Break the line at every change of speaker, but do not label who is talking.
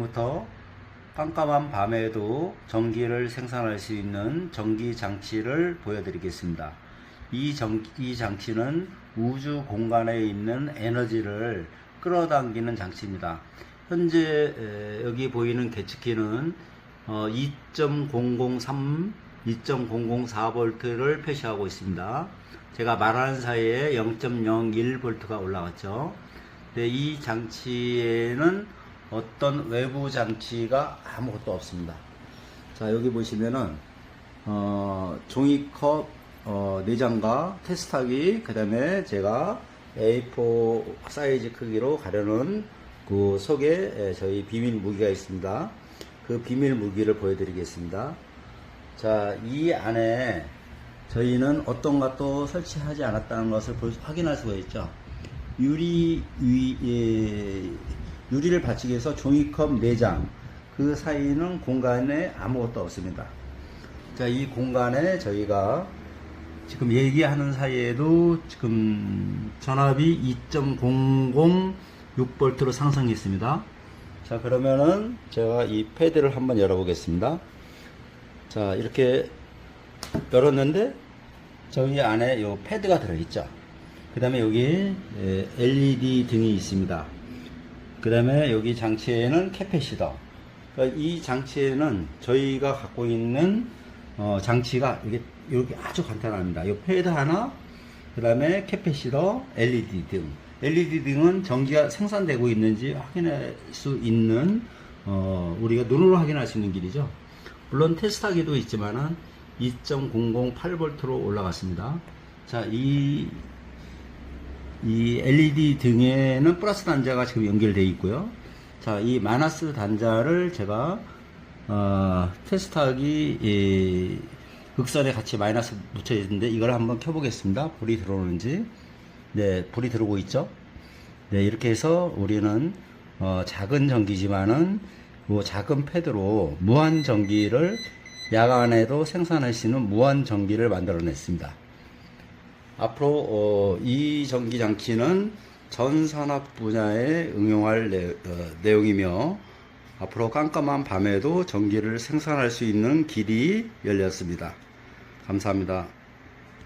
부터 깜깜한 밤에도 전기를 생산할 수 있는 전기 장치를 보여드리겠습니다. 이 전기 장치는 우주 공간에 있는 에너지를 끌어당기는 장치입니다. 현재 에, 여기 보이는 계측기는 어, 2.003, 2.004V를 표시하고 있습니다. 제가 말하는 사이에 0.01V가 올라갔죠. 네, 이 장치에는 어떤 외부 장치가 아무것도 없습니다. 자, 여기 보시면은, 어, 종이컵, 어, 4장과 테스트하기, 그 다음에 제가 A4 사이즈 크기로 가려는 그 속에 에, 저희 비밀 무기가 있습니다. 그 비밀 무기를 보여드리겠습니다. 자, 이 안에 저희는 어떤 것도 설치하지 않았다는 것을 확인할 수가 있죠. 유리 위, 예, 유리를 받치기 위해서 종이컵 4장 그 사이는 공간에 아무것도 없습니다. 자, 이 공간에 저희가 지금 얘기하는 사이에도 지금 전압이 2.006V로 상승했습니다. 자, 그러면은 제가 이 패드를 한번 열어보겠습니다. 자, 이렇게 열었는데 저희 안에 요 패드가 들어있죠. 그 다음에 여기 에, LED 등이 있습니다. 그 다음에 여기 장치에는 캐패시터. 그러니까 이 장치에는 저희가 갖고 있는 어, 장치가 이게 이렇게 아주 간단합니다. 이 패드 하나, 그 다음에 캐패시터, LED 등. LED 등은 전기가 생산되고 있는지 확인할 수 있는 어, 우리가 눈으로 확인할 수 있는 길이죠. 물론 테스트하기도 있지만은 2.008V로 올라갔습니다. 자, 이, 이 LED 등에는 플러스 단자가 지금 연결되어 있고요. 자, 이 마이너스 단자를 제가, 어, 테스트하기, 이, 극선에 같이 마이너스 붙여 있는데 이걸 한번 켜보겠습니다. 불이 들어오는지. 네, 불이 들어오고 있죠. 네, 이렇게 해서 우리는, 어, 작은 전기지만은, 뭐 작은 패드로 무한 전기를 야간에도 생산할 수 있는 무한 전기를 만들어냈습니다. 앞으로 어, 이 전기 장치는 전 산업 분야에 응용할 내, 어, 내용이며 앞으로 깜깜한 밤에도 전기를 생산할 수 있는 길이 열렸습니다. 감사합니다.